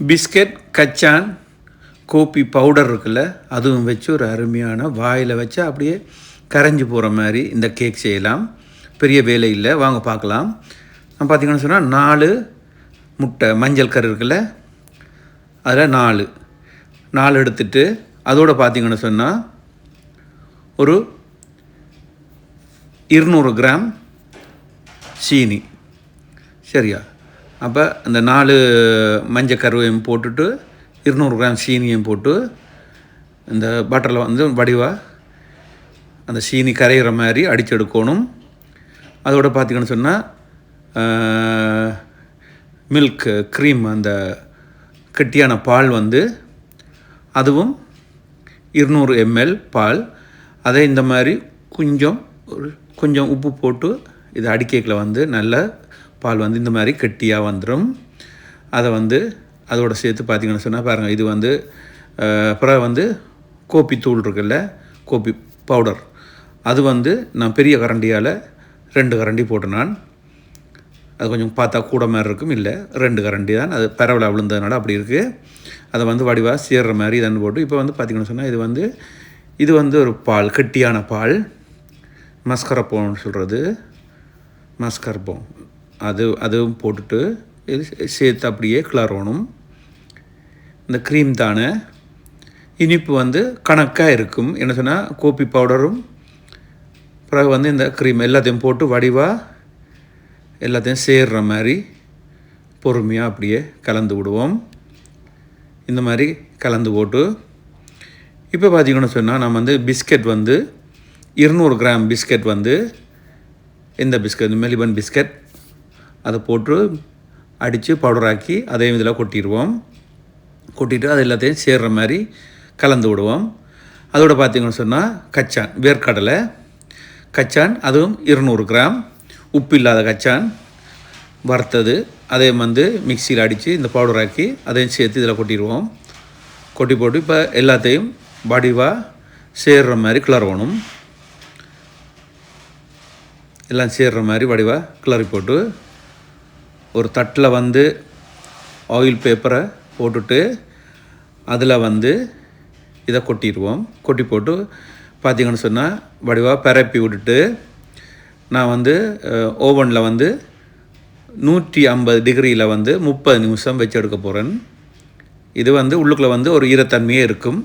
Biscuit கச்சான் copy powder இருக்குல்ல அதுவும் வச்சு ஒரு அருமையான வாயில் வச்சு அப்படியே கரைஞ்சி போகிற மாதிரி இந்த கேக் செய்யலாம். பெரிய வேலை இல்லை. வாங்க பார்க்கலாம். பார்த்திங்கன்னு சொன்னால் நாலு முட்டை மஞ்சள் கரு இருக்குல்ல அதில் நாலு. நாலு எடுத்துட்டு அதோடு பார்த்திங்கன்னு சொன்னால் ஒரு இருநூறு கிராம் சீனி. சரியா? அப்போ அந்த நாலு மஞ்சள் கருவையும் போட்டுட்டு இருநூறு கிராம் சீனியும் போட்டு இந்த பட்டரில் வந்து வடிவாக அந்த சீனி கரையிற மாதிரி அடிச்செடுக்கணும். அதோட பார்த்தீங்கன்னு சொன்னால் மில்க் க்ரீம் அந்த கெட்டியான பால் வந்து அதுவும் இருநூறு எம்எல் பால். அதை இந்த மாதிரி கொஞ்சம் கொஞ்சம் உப்பு போட்டு இது அடிக்கேக்கில் வந்து நல்ல பால் வந்து இந்த மாதிரி கெட்டியாக வந்துடும் அதை வந்து அதோட சேர்த்து பார்த்தீங்கன்னு சொன்னால் பாருங்கள் இது வந்து அப்புறம் வந்து கோப்பி தூள் இருக்குல்ல கோப்பி பவுடர். அது வந்து நான் பெரிய கரண்டியால் ரெண்டு கரண்டி போட்டு நான். அது கொஞ்சம் பார்த்தா கூட மாதிரி இருக்கும் இல்லை ரெண்டு கரண்டி தான். அது பரவலாக விழுந்ததுனால அப்படி இருக்குது அதை வந்து வடிவாக சேர்ற மாதிரி இதன் போட்டு இப்போ வந்து பார்த்திங்கன்னு சொன்னால் இது வந்து இது வந்து ஒரு பால் கெட்டியான பால். மஸ்கரப்போன்னு சொல்கிறது மஸ்கரப்போம். அது அதுவும் போட்டுட்டு இது சேர்த்து அப்படியே கிளறணும். இந்த க்ரீம் தானே. இனிப்பு வந்து கணக்காக இருக்கும். என்ன சொன்னால் கோப்பி பவுடரும் பிறகு வந்து இந்த க்ரீம் எல்லாத்தையும் போட்டு வடிவாக எல்லாத்தையும் சேர்ற மாதிரி பொறுமையாக அப்படியே கலந்து விடுவோம். இந்த மாதிரி கலந்து போட்டு. இப்போ பார்த்திங்கன்னு சொன்னால் நம்ம வந்து பிஸ்கட் வந்து இருநூறு கிராம் பிஸ்கட் வந்து இந்த பிஸ்கட் மெலிபன் பிஸ்கட் அதை போட்டு அடித்து பவுடராக்கி அதையும் இதில் கொட்டிடுவோம். கொட்டிட்டு அது எல்லாத்தையும் சேர்கிற மாதிரி கலந்து விடுவோம். அதோட பார்த்திங்கன்னு சொன்னால் கச்சான் வேர்க்கடலை. கச்சான் அதுவும் இருநூறு கிராம். உப்பு இல்லாத கச்சான் வறுத்தது. அதையும் வந்து மிக்சியில் அடித்து இந்த பவுடராக்கி அதையும் சேர்த்து இதில் கொட்டிடுவோம். கொட்டி போட்டு இப்போ எல்லாத்தையும் வடிவாக சேர்கிற மாதிரி கிளறணும் எல்லாம் சேர்கிற மாதிரி வடிவாக கிளறி போட்டு ஒரு தட்டில் வந்து ஆயில் பேப்பரை போட்டுட்டு அதில் வந்து இதை கொட்டிடுவோம். கொட்டி போட்டு பார்த்தீங்கன்னு சொன்னால் வடிவாக பரப்பி விட்டுட்டு நான் வந்து ஓவனில் வந்து நூற்றி ஐம்பது டிகிரியில் வந்து முப்பது நிமிஷம் வச்சு எடுக்க போகிறேன். இது வந்து உள்ளுக்குள்ளே வந்து ஒரு ஈரத்தன்மையே இருக்கும்.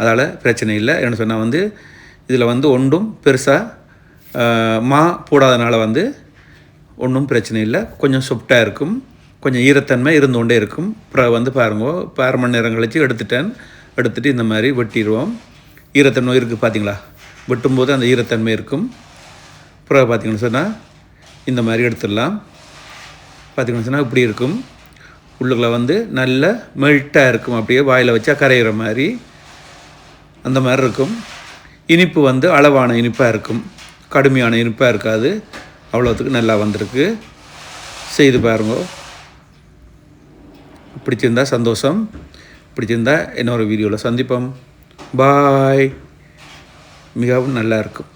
அதால் பிரச்சனை இல்லை. என்ன சொன்னால் வந்து இதில் வந்து ஒன்றும் பெருசாக மா போடாதனால வந்து ஒன்றும் பிரச்சனை இல்லை. கொஞ்சம் சொப்டாக இருக்கும். கொஞ்சம் ஈரத்தன்மை இருந்து கொண்டே இருக்கும் அப்புறம் வந்து பாருங்க பார் மணி நேரம் கழித்து எடுத்துட்டேன். எடுத்துகிட்டு இந்த மாதிரி வெட்டிடுவோம் ஈரத்தன்மை இருக்குது பார்த்தீங்களா வெட்டும்போது அந்த ஈரத்தன்மை இருக்கும். அப்புறம் பார்த்தீங்கன்னு சொன்னால் இந்த மாதிரி எடுத்துடலாம். பார்த்தீங்கன்னு சொன்னால் இப்படி இருக்கும். உள்ளுக்குள்ள வந்து நல்ல மெல்ட்டாக இருக்கும். அப்படியே வாயில் வச்சா கரையிற மாதிரி அந்த மாதிரி இருக்கும். இனிப்பு வந்து அளவான இனிப்பாக இருக்கும். கடுமையான இனிப்பாக இருக்காது. அவ்வளோத்துக்கு நல்லா வந்திருக்கு. செய்து பாருங்க. பிடிச்சிருந்தா சந்தோஷம். பிடிச்சிருந்தா இன்னொரு வீடியோவில் சந்திப்போம். பாய் மிகவும் நல்லா இருக்கும்.